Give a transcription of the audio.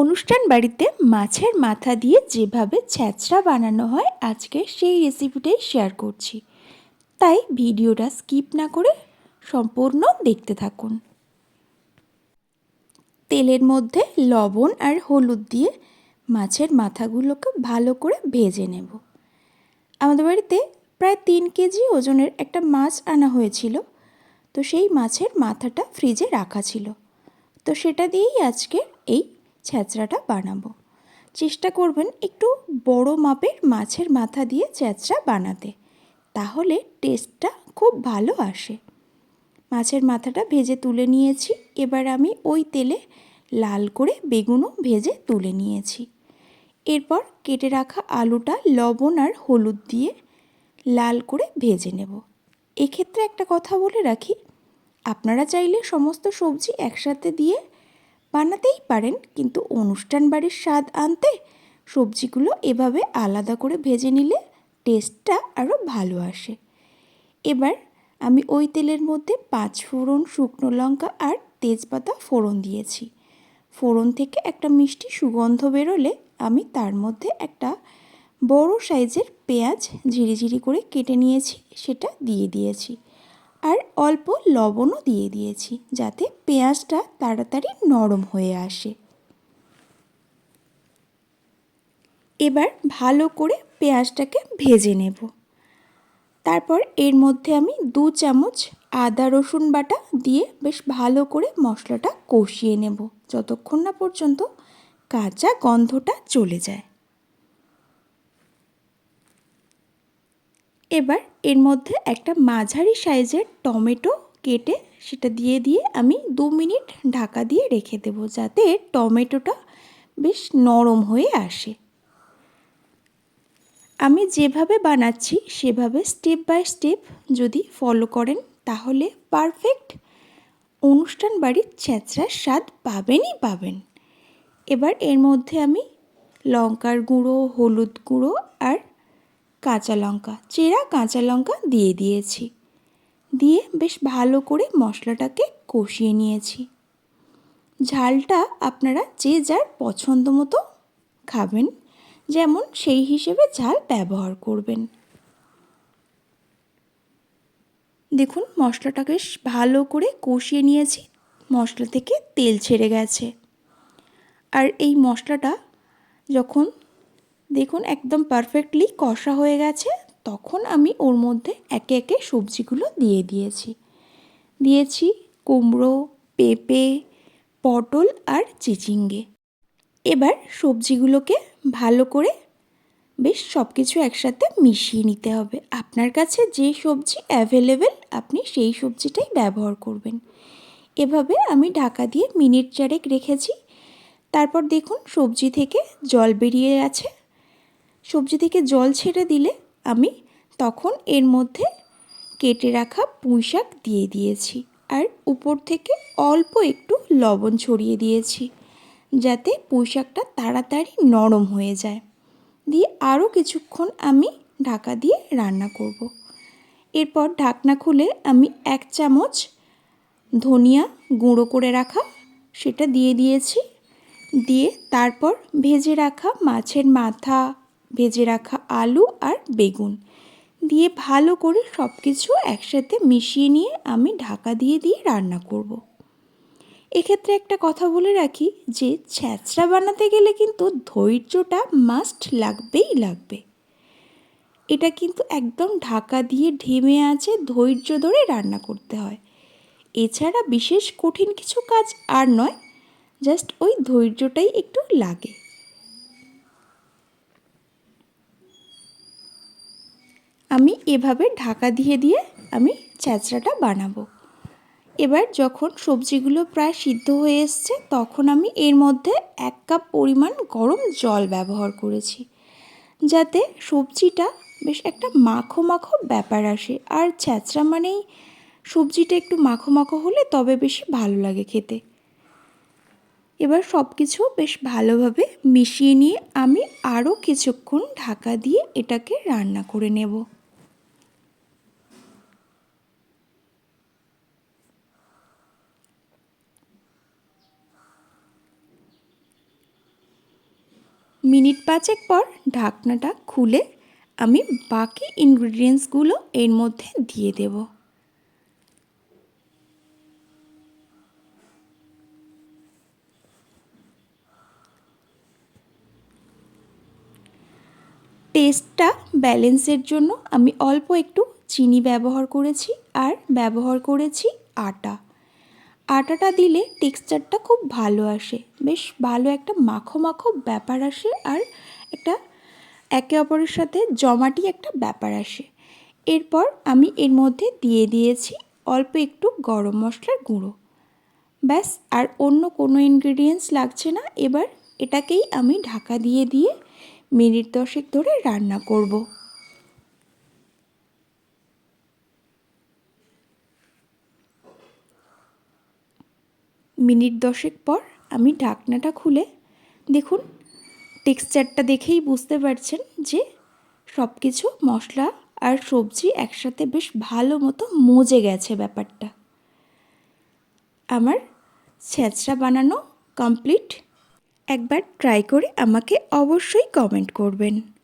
অনুষ্ঠান বাড়িতে মাছের মাথা দিয়ে যেভাবে ছ্যাঁচড়া বানানো হয়, আজকে সেই রেসিপিটাই শেয়ার করছি। তাই ভিডিওটা স্কিপ না করে সম্পূর্ণ দেখতে থাকুন। তেলের মধ্যে লবণ আর হলুদ দিয়ে মাছের মাথাগুলোকে ভালো করে ভেজে নেব। আমাদের বাড়িতে প্রায় তিন কেজি ওজনের একটা মাছ আনা হয়েছিল, তো সেই মাছের মাথাটা ফ্রিজে রাখা ছিল। তো সেটা দিয়েই আজকে এই ছ্যাঁচড়াটা বানাবো। চেষ্টা করবেন একটু বড় মাপের মাছের মাথা দিয়ে ছ্যাঁচড়া বানাতে। তাহলে টেস্টটা খুব ভালো আসে। মাছের মাথাটা ভেজে তুলে নিয়েছি। এবার আমি ওই তেলে লাল করে বেগুনও ভেজে তুলে নিয়েছি। এরপর কেটে রাখা আলুটা লবণ আর হলুদ দিয়ে লাল করে ভেজে নেব। এক্ষেত্রে একটা কথা বলে রাখি, আপনারা চাইলে সমস্ত সবজি একসাথে দিয়ে বানাতেই পারেন, কিন্তু অনুষ্ঠান বাড়ির স্বাদ আনতে সবজিগুলো এভাবে আলাদা করে ভেজে নিলে টেস্টটা আরও ভালো আসে। এবার আমি ওই তেলের মধ্যে পাঁচ ফোড়ন শুকনো লঙ্কা আর তেজপাতা ফোড়ন দিয়েছি। ফোড়ন থেকে একটা মিষ্টি সুগন্ধ বেরোলে আমি তার মধ্যে একটা বড় সাইজের পেঁয়াজ ঝিরিঝিরি করে কেটে নিয়েছি, সেটা দিয়ে দিয়েছি। আর অল্প লবণও দিয়ে দিয়েছি যাতে পেঁয়াজটা তাড়াতাড়ি নরম হয়ে আসে। এবার ভালো করে পেঁয়াজটাকে ভেজে নেব। তারপর এর মধ্যে আমি দু চামচ আদা রসুন বাটা দিয়ে বেশ ভালো করে মশলাটা কষিয়ে নেব। যতক্ষণ না পর্যন্ত কাঁচা গন্ধটা চলে যায়। এবার এর মধ্যে একটা মাঝারি সাইজের টমেটো কেটে সেটা দিয়ে দিয়ে আমি দু মিনিট ঢাকা দিয়ে রেখে দেবো যাতে টমেটোটা বেশ নরম হয়ে আসে। আমি যেভাবে বানাচ্ছি সেভাবে স্টেপ বাই স্টেপ যদি ফলো করেন তাহলে পারফেক্ট অনুষ্ঠান বাড়ির ছেঁচড়ার স্বাদ পাবেনই পাবেন। এবার এর মধ্যে আমি লঙ্কার গুঁড়ো, হলুদ গুঁড়ো আর কাঁচা লঙ্কা, চেরা কাঁচা লঙ্কা দিয়ে দিয়েছি। দিয়ে বেশ ভালো করে মশলাটাকে কষিয়ে নিয়েছি। ঝালটা আপনারা যে যার পছন্দ মতো খাবেন, যেমন সেই হিসেবে ঝাল ব্যবহার করবেন। দেখুন মশলাটাকে ভালো করে কষিয়ে নিয়েছি, মশলা থেকে তেল ছেড়ে গেছে। আর এই মশলাটা যখন দেখুন, একদম পারফেক্টলি কষা হয়ে গেছে। তখন আমি ওর মধ্যে একে একে সবজিগুলো দিয়ে দিয়েছি। দিয়েছি কুমড়ো, পেঁপে, পটল আর চিচিঙ্গে। এবার সবজিগুলোকে ভালো করে বেশ সব কিছু একসাথে মিশিয়ে নিতে হবে। আপনার কাছে যে সবজি অ্যাভেলেবেল আপনি সেই সবজিটাই ব্যবহার করবেন। এভাবে আমি ঢাকা দিয়ে মিনিট চারেক রেখেছি। তারপর দেখুন, সবজি থেকে জল বেরিয়ে আছে সবজি থেকে জল ছেড়ে দিলে আমি তখন এর মধ্যে কেটে রাখা পুঁই শাক দিয়ে দিয়েছি। আর উপর থেকে অল্প একটু লবণ ছড়িয়ে দিয়েছি, যাতে পুঁই শাকটা তাড়াতাড়ি নরম হয়ে যায়। দিয়ে আরও কিছুক্ষণ আমি ঢাকা দিয়ে রান্না করব। এরপর ঢাকনা খুলে আমি এক চামচ ধনিয়া গুঁড়ো করে রাখা সেটা দিয়ে দিয়েছি। দিয়ে তারপর ভেজে রাখা মাছের মাথা ভেজে রাখা আলু আর বেগুন। দিয়ে ভালো করে সব কিছু একসাথে মিশিয়ে নিয়ে আমি ঢাকা দিয়ে দিয়ে রান্না করব। এক্ষেত্রে একটা কথা বলে রাখি যে ছ্যাঁচড়া বানাতে গেলে কিন্তু ধৈর্যটা মাস্ট লাগবেই লাগবে। এটা কিন্তু একদম ঢাকা দিয়ে ঢেমে আছে ধৈর্য ধরে রান্না করতে হয়। এছাড়া বিশেষ কঠিন কিছু কাজ আর নয় জাস্ট ওই ধৈর্যটাই একটু লাগে। আমি এভাবে ঢাকা দিয়ে দিয়ে আমি ছ্যাঁচড়াটা বানাবো। এবার যখন সবজিগুলো প্রায় সিদ্ধ হয়ে এসছে, তখন আমি এর মধ্যে এক কাপ পরিমাণ গরম জল ব্যবহার করেছি। যাতে সবজিটা বেশ একটা মাখো মাখো ব্যাপার আসে। আর ছ্যাঁচড়া মানেই সবজিটা একটু মাখো মাখো হলে তবে বেশি ভালো লাগে খেতে। এবার সব কিছু বেশ ভালোভাবে মিশিয়ে নিয়ে আমি আরও কিছুক্ষণ ঢাকা দিয়ে এটাকে রান্না করে নেব। মিনিট পাঁচেক পর ঢাকনাটা খুলে আমি বাকি ইনগ্রিডিয়েন্টসগুলো এর মধ্যে দিয়ে দেব। টেস্টটা ব্যালেন্সের জন্য আমি অল্প একটু চিনি ব্যবহার করেছি আর ব্যবহার করেছি আটা। আটাটা দিলে টেক্সচারটা খুব ভালো আসে। বেশ ভালো একটা মাখো মাখো ব্যাপার আসে আর একটা একে অপরের সাথে জমাটি একটা ব্যাপার আসে। এরপর আমি এর মধ্যে দিয়ে দিয়েছি অল্প একটু গরম মশলার গুঁড়ো। ব্যাস, আর অন্য কোনো ইনগ্রিডিয়েন্টস লাগছে না। এবার এটাকেই আমি ঢাকা দিয়ে দিয়ে মিনিট দশেক ধরে রান্না করব। মিনিট দশেক পর আমি ঢাকনাটা খুলে দেখুন, টেক্সচারটা দেখেই বুঝতে পারছেন যে সব কিছু মশলা আর সবজি একসাথে বেশ ভালো মতো মজে গেছে ব্যাপারটা। আমার ছ্যাঁচড়া বানানো কমপ্লিট একবার ট্রাই করে আমাকে অবশ্যই কমেন্ট করবেন।